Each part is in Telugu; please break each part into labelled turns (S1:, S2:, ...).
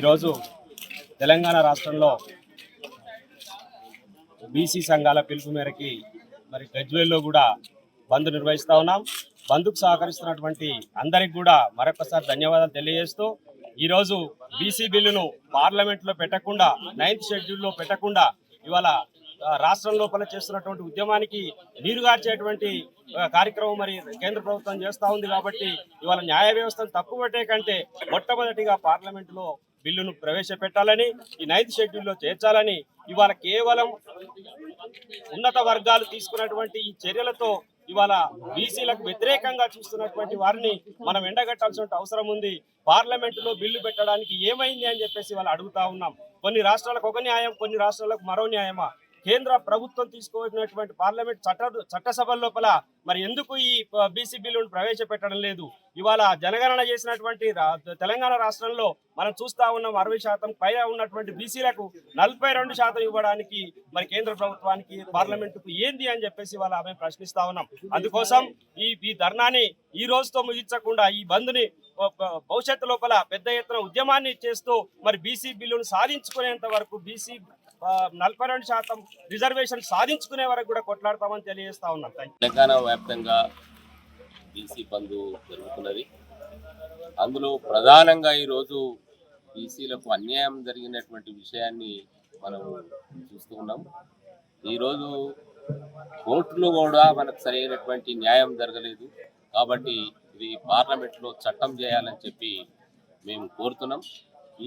S1: ఈరోజు తెలంగాణ రాష్ట్రంలో బీసీ సంఘాల పిలుపు మేరకి మరి గజ్వేల్లో కూడా బంద్ నిర్వహిస్తా ఉన్నాం. బంద్కు సహకరిస్తున్నటువంటి అందరికి కూడా మరొకసారి ధన్యవాదాలు తెలియజేస్తూ ఈరోజు బీసీ బిల్లును పార్లమెంట్లో పెట్టకుండా నైన్త్ షెడ్యూల్లో పెట్టకుండా ఇవాళ రాష్ట్రం లోపల చేస్తున్నటువంటి ఉద్యమానికి నీరుగార్చేటువంటి కార్యక్రమం మరి కేంద్ర ప్రభుత్వం చేస్తూ ఉంది కాబట్టి ఇవాళ న్యాయ వ్యవస్థను తక్కువ కంటే మొట్టమొదటిగా పార్లమెంటులో బిల్లును ప్రవేశపెట్టాలని ఈ నైన్త్ షెడ్యూల్లో చేర్చాలని ఇవాళ కేవలం ఉన్నత వర్గాలు తీసుకున్నటువంటి ఈ చర్యలతో ఇవాళ బీసీలకు వ్యతిరేకంగా చూస్తున్నటువంటి వారిని మనం ఎండగట్టాల్సిన అవసరం ఉంది. పార్లమెంటులో బిల్లు పెట్టడానికి ఏమైంది అని చెప్పేసి వాళ్ళు అడుగుతా ఉన్నాం. కొన్ని రాష్ట్రాలకు ఒక న్యాయం కొన్ని రాష్ట్రాలకు మరో న్యాయమా? కేంద్ర ప్రభుత్వం తీసుకోవాల్సినటువంటి పార్లమెంట్ చట్ట చట్టసభ లోపల మరి ఎందుకు ఈ బీసీ బిల్లును ప్రవేశపెట్టడం లేదు? ఇవాళ జనగణన చేసినటువంటి తెలంగాణ రాష్ట్రంలో మనం చూస్తా ఉన్నాం అరవై శాతం పైన ఉన్నటువంటి బీసీలకు నలభై రెండు శాతం ఇవ్వడానికి మరి కేంద్ర ప్రభుత్వానికి పార్లమెంటుకు ఏంది అని చెప్పేసి ఇవాళ ఆమె ప్రశ్నిస్తా ఉన్నాం. అందుకోసం ఈ ఈ ధర్నాని ఈ రోజుతో ముగించకుండా ఈ బంద్ని భవిష్యత్తు లోపల పెద్ద ఎత్తున ఉద్యమాన్ని చేస్తూ మరి బీసీ బిల్లును సాధించుకునేంత వరకు బీసీ నలభై రెండు శాతం రిజర్వేషన్ సాధించుకునే వరకు కూడా కొట్లాడతామని తెలియజేస్తా ఉన్నాం.
S2: తెలంగాణ వ్యాప్తంగా బీసీ బంధు జరుగుతున్నది. అందులో ప్రధానంగా ఈరోజు బీసీలకు అన్యాయం జరిగినటువంటి విషయాన్ని మనం చూస్తూ ఉన్నాం. ఈరోజు కోర్టులో కూడా మనకు సరైనటువంటి న్యాయం జరగలేదు. కాబట్టి ఇది పార్లమెంట్లో చట్టం చేయాలని చెప్పి మేము కోరుతున్నాం.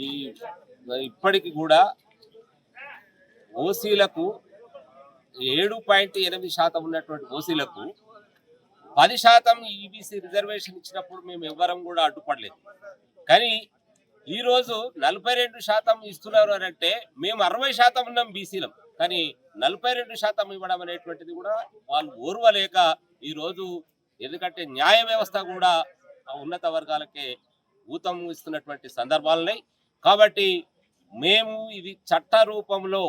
S2: ఈ ఇప్పటికి కూడా ఓసీలకు ఏడు పాయింట్ ఎనిమిది శాతం ఉన్నటువంటి ఓసీలకు పది శాతం ఈబీసీ రిజర్వేషన్ ఇచ్చినప్పుడు మేము ఎవ్వరం కూడా అడ్డుపడలేదు. కానీ ఈరోజు నలభై రెండు శాతం ఇస్తున్నారు అని అంటే మేము అరవై శాతం ఉన్నాం బీసీలం. కానీ నలభై రెండు శాతం ఇవ్వడం అనేటువంటిది కూడా వాళ్ళు ఓర్వలేక ఈరోజు ఎందుకంటే న్యాయ వ్యవస్థ కూడా ఆ ఉన్నత వర్గాలకే ఊతం ఇస్తున్నటువంటి సందర్భాలున్నాయి. కాబట్టి మేము ఇది చట్ట రూపంలో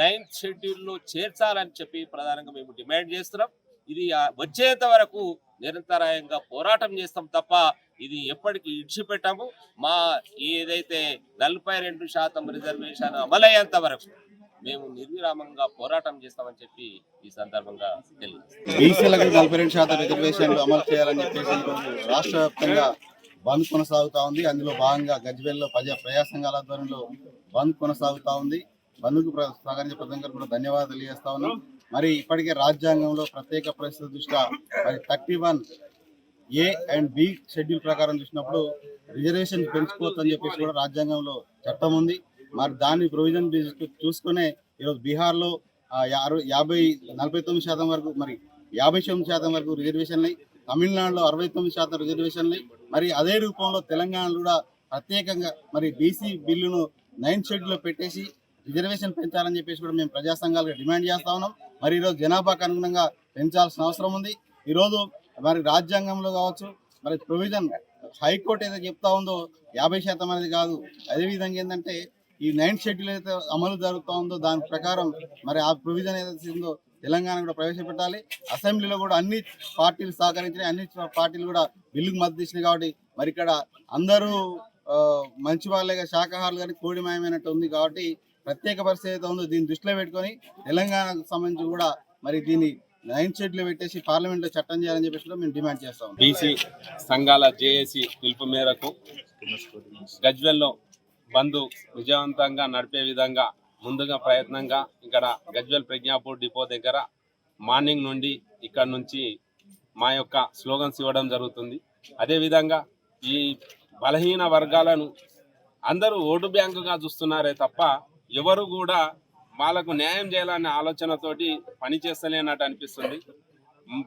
S2: నైన్త్ షెడ్యూల్లో చేర్చాలని చెప్పి ప్రధానంగా మేము డిమాండ్ చేస్తున్నాం. ఇది వచ్చేంత వరకు నిరంతరాయంగా పోరాటం చేస్తాం తప్ప ఇది ఎప్పటికీ ఇడిచిపెట్టాము. మా ఏదైతే నలభై రెండు శాతం రిజర్వేషన్ అమలయ్యేంత వరకు మేము నిర్విరామంగా పోరాటం చేస్తామని చెప్పి ఈ సందర్భంగా తెలియజేస్తాం
S3: నలభై రెండు శాతం రిజర్వేషన్లు అమలు చేయాలని చెప్పేసి రాష్ట్ర వ్యాప్తంగా బంద్ కొనసాగుతా ఉంది. అందులో భాగంగా గజ్వేల్లో ప్రజా ప్రజా సంఘాల ఆధ్వర్యంలో బంద్ కొనసాగుతా ఉంది. బంధుకు ప్ర- సహకరించే ప్రతి కూడా ధన్యవాదాలు తెలియజేస్తా ఉన్నాం. మరి ఇప్పటికే రాజ్యాంగంలో ప్రత్యేక పరిస్థితి దృష్ట్యా మరి thirty one A and B schedule ప్రకారం చూసినప్పుడు రిజర్వేషన్ పెంచుకోవచ్చు అని చెప్పేసి కూడా రాజ్యాంగంలో చట్టం ఉంది. మరి దాని ప్రొవిజన్ చూసుకునే ఈరోజు బీహార్లో యాభై నలభై తొమ్మిది శాతం వరకు మరి యాభై తొమ్మిది శాతం వరకు రిజర్వేషన్లు తమిళనాడులో అరవై తొమ్మిది శాతం రిజర్వేషన్లు మరి అదే రూపంలో తెలంగాణలో కూడా ప్రత్యేకంగా మరి బీసీ బిల్లును నైన్ షెడ్యూల్లో పెట్టేసి రిజర్వేషన్ పెంచాలని చెప్పేసి కూడా మేము ప్రజా సంఘాలుగా డిమాండ్ చేస్తా ఉన్నాం. మరి ఈరోజు జనాభాకు అనుగుణంగా పెంచాల్సిన అవసరం ఉంది. ఈరోజు మరి రాజ్యాంగంలో కావచ్చు మరి ప్రొవిజన్ హైకోర్టు ఏదో చెప్తా ఉందో యాభై శాతం అనేది కాదు. అదేవిధంగా ఏంటంటే ఈ నైన్త్ షెడ్యూల్ ఏదైతే అమలు జరుగుతూ ఉందో దాని ప్రకారం మరి ఆ ప్రొవిజన్ ఏదైతే ఉందో తెలంగాణ కూడా ప్రవేశపెట్టాలి. అసెంబ్లీలో కూడా అన్ని పార్టీలు సహకరించినాయి. అన్ని పార్టీలు కూడా బిల్లుకు మద్దతు ఇచ్చినాయి కాబట్టి మరి ఇక్కడ అందరూ మంచి వాళ్ళే శాఖాహారులు కానీ కోడిమయమైనట్టు ఉంది కాబట్టి ప్రత్యేక పరిస్థితి ఉందో దీన్ని దృష్టిలో పెట్టుకొని తెలంగాణకు సంబంధించి కూడా మరి దీన్ని లైన్ షెడ్లు పెట్టేసి పార్లమెంట్లో చట్టం చేయాలని చెప్పేసి మేము డిమాండ్ చేస్తాం
S4: బీసీ సంఘాల జేఏసీ పిలుపు మేరకు గజ్వెల్లో బంద్ విజయవంతంగా నడిపే విధంగా ముందుగా ప్రయత్నంగా ఇక్కడ గజ్వెల్ ప్రజ్ఞాపూర్ డిపో దగ్గర మార్నింగ్ నుండి ఇక్కడ నుంచి మా యొక్క స్లోగన్స్ ఇవ్వడం జరుగుతుంది. అదేవిధంగా ఈ బలహీన వర్గాలను అందరూ ఓటు బ్యాంకుగా చూస్తున్నారే తప్ప ఎవరు కూడా వాళ్ళకు న్యాయం చేయాలనే ఆలోచనతోటి పనిచేస్తలేనట్టు అనిపిస్తుంది.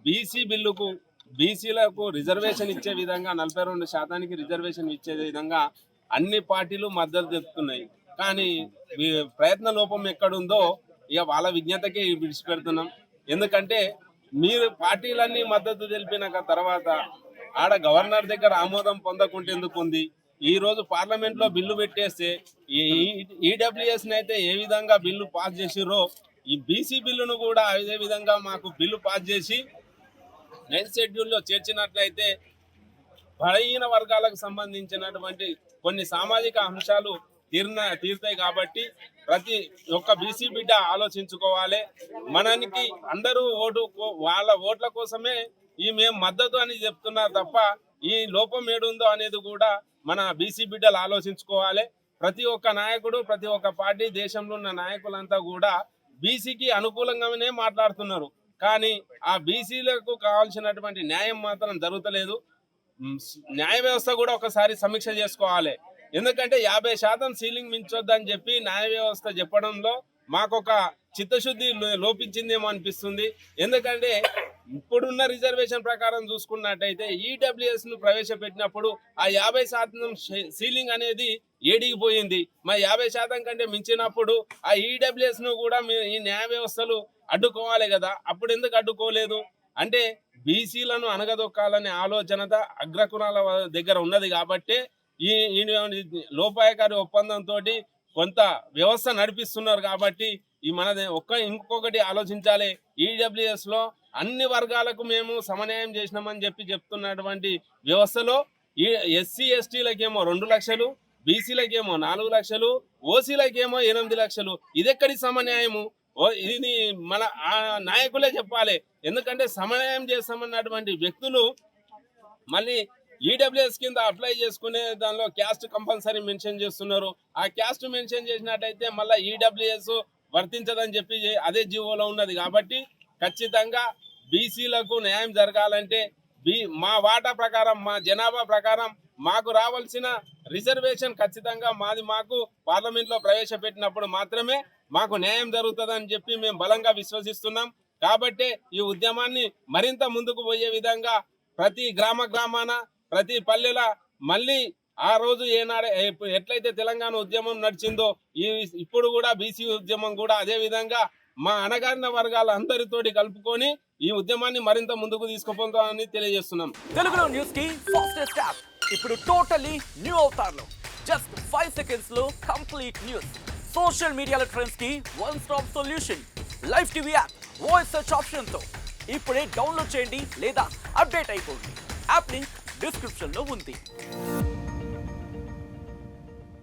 S4: బీసీ బిల్లుకు బీసీలకు రిజర్వేషన్ ఇచ్చే విధంగా నలభై రెండు శాతానికి రిజర్వేషన్ ఇచ్చే విధంగా అన్ని పార్టీలు మద్దతు తెస్తున్నాయి కానీ ప్రయత్న లోపం ఎక్కడుందో ఇక వాళ్ళ విజ్ఞతకే విడిచిపెడుతున్నాం. ఎందుకంటే మీరు పార్టీలన్నీ మద్దతు తెలిపినాక తర్వాత ఆడ గవర్నర్ దగ్గర ఆమోదం పొందకుంటే ఎందుకు ఉంది ఈ రోజు పార్లమెంట్లో బిల్లు పెట్టేస్తే ఈడబ్ల్యూఎస్ అయితే ఏ విధంగా బిల్లు పాస్ చేసిర్రో ఈ బీసీ బిల్లును కూడా అదే విధంగా మాకు బిల్లు పాస్ చేసి నైన్త్ షెడ్యూల్లో చేర్చినట్లయితే బలహీన వర్గాలకు సంబంధించినటువంటి కొన్ని సామాజిక అంశాలు తీర్న తీరుతాయి కాబట్టి ప్రతి ఒక్క బీసీ బిడ్డ ఆలోచించుకోవాలి. మనకి అందరూ ఓటు వాళ్ళ ఓట్ల కోసమే ఈ మేము మద్దతు అని చెప్తున్నారు తప్ప ఈ లోపం ఏడుందో అనేది కూడా మన బీసీ బిడ్డలు ఆలోచించుకోవాలి. ప్రతి ఒక్క నాయకుడు ప్రతి ఒక్క పార్టీ దేశంలో ఉన్న నాయకులంతా కూడా బీసీకి అనుకూలంగానే మాట్లాడుతున్నారు. కానీ ఆ బీసీలకు కావాల్సినటువంటి న్యాయం మాత్రం జరుగుతలేదు. న్యాయ వ్యవస్థ కూడా ఒకసారి సమీక్ష చేసుకోవాలి. ఎందుకంటే యాభై శాతం సీలింగ్ మించొద్దని చెప్పి న్యాయ వ్యవస్థ చెప్పడంలో మాకొక చిత్తశుద్ధి లోపించిందేమో అనిపిస్తుంది. ఎందుకంటే ఇప్పుడున్న రిజర్వేషన్ ప్రకారం చూసుకున్నట్టయితే ఈడబ్ల్యూఎస్ను ప్రవేశపెట్టినప్పుడు ఆ యాభై శాతం సీలింగ్ అనేది ఏడిగిపోయింది. మరి యాభై శాతం కంటే మించినప్పుడు ఆ ఈడబ్ల్యూఎస్ను కూడా మీ- ఈ న్యాయ వ్యవస్థలు అడ్డుకోవాలి కదా. అప్పుడు ఎందుకు అడ్డుకోలేదు? అంటే బీసీలను అనగదొక్కాలనే ఆలోచనత అగ్రకులాల దగ్గర ఉన్నది కాబట్టి ఈ లోపాయకారి ఒప్పందంతో కొంత వ్యవస్థ నడిపిస్తున్నారు కాబట్టి ఈ మనది ఒక్క ఇంకొకటి ఆలోచించాలి. ఈడబ్ల్యూఎస్లో అన్ని వర్గాలకు మేము సమన్యాయం చేసినామని చెప్పి చెప్తున్నటువంటి వ్యవస్థలో ఈ ఎస్సీ ఎస్టీలకేమో రెండు లక్షలు బీసీలకేమో నాలుగు లక్షలు ఓసీలకేమో ఎనిమిది లక్షలు. ఇదెక్కడి సమన్యాయము ఓ ఇది మన ఆ నాయకులే చెప్పాలి. ఎందుకంటే సమన్వయం చేస్తామన్నటువంటి వ్యక్తులు మళ్ళీ ఈడబ్ల్యూఎస్ కింద అప్లై చేసుకునే దానిలో క్యాస్ట్ కంపల్సరీ మెన్షన్ చేస్తున్నారు. ఆ క్యాస్ట్ మెన్షన్ చేసినట్టయితే మళ్ళీ ఈడబ్ల్యూఎస్ వర్తించదని చెప్పి అదే జీవోలో ఉన్నది కాబట్టి ఖచ్చితంగా బీసీలకు న్యాయం జరగాలంటే బీ మా వాటా ప్రకారం మా జనాభా ప్రకారం మాకు రావాల్సిన రిజర్వేషన్ ఖచ్చితంగా మాది మాకు పార్లమెంట్లో ప్రవేశపెట్టినప్పుడు మాత్రమే మాకు న్యాయం జరుగుతుందని చెప్పి మేము బలంగా విశ్వసిస్తున్నాం. కాబట్టి ఈ ఉద్యమాన్ని మరింత ముందుకు పోయే విధంగా ప్రతి గ్రామ గ్రామాన ప్రతి పల్లెల మళ్ళీ ఆ రోజు ఏనాడే ఎట్లయితే తెలంగాణ ఉద్యమం నడిచిందో ఈ ఇప్పుడు కూడా బీసీ ఉద్యమం కూడా అదే విధంగా మా అణగారిన వర్గాల అందరితోటి కలుపుకొని ఈ ఉద్యమాన్ని మరింత ముందుకు తీసుకుపోతామని తెలియజేస్తున్నాం.
S5: తెలుగులో న్యూస్కి ఫాస్టెస్ట్ యాప్ ఇప్పుడు టోటలీ న్యూ అవుతారు జస్ట్ ఫైవ్ సెకండ్స్లో కంప్లీట్ న్యూస్ సోషల్ మీడియాలో ట్రెండ్స్కి one stop solution live TV app voice search ఆప్షన్తో ఇప్పుడే డౌన్లోడ్ చేయండి లేదా అప్డేట్ అయిపోండి. యాప్ లింక్ డిస్క్రిప్షన్లో ఉంది.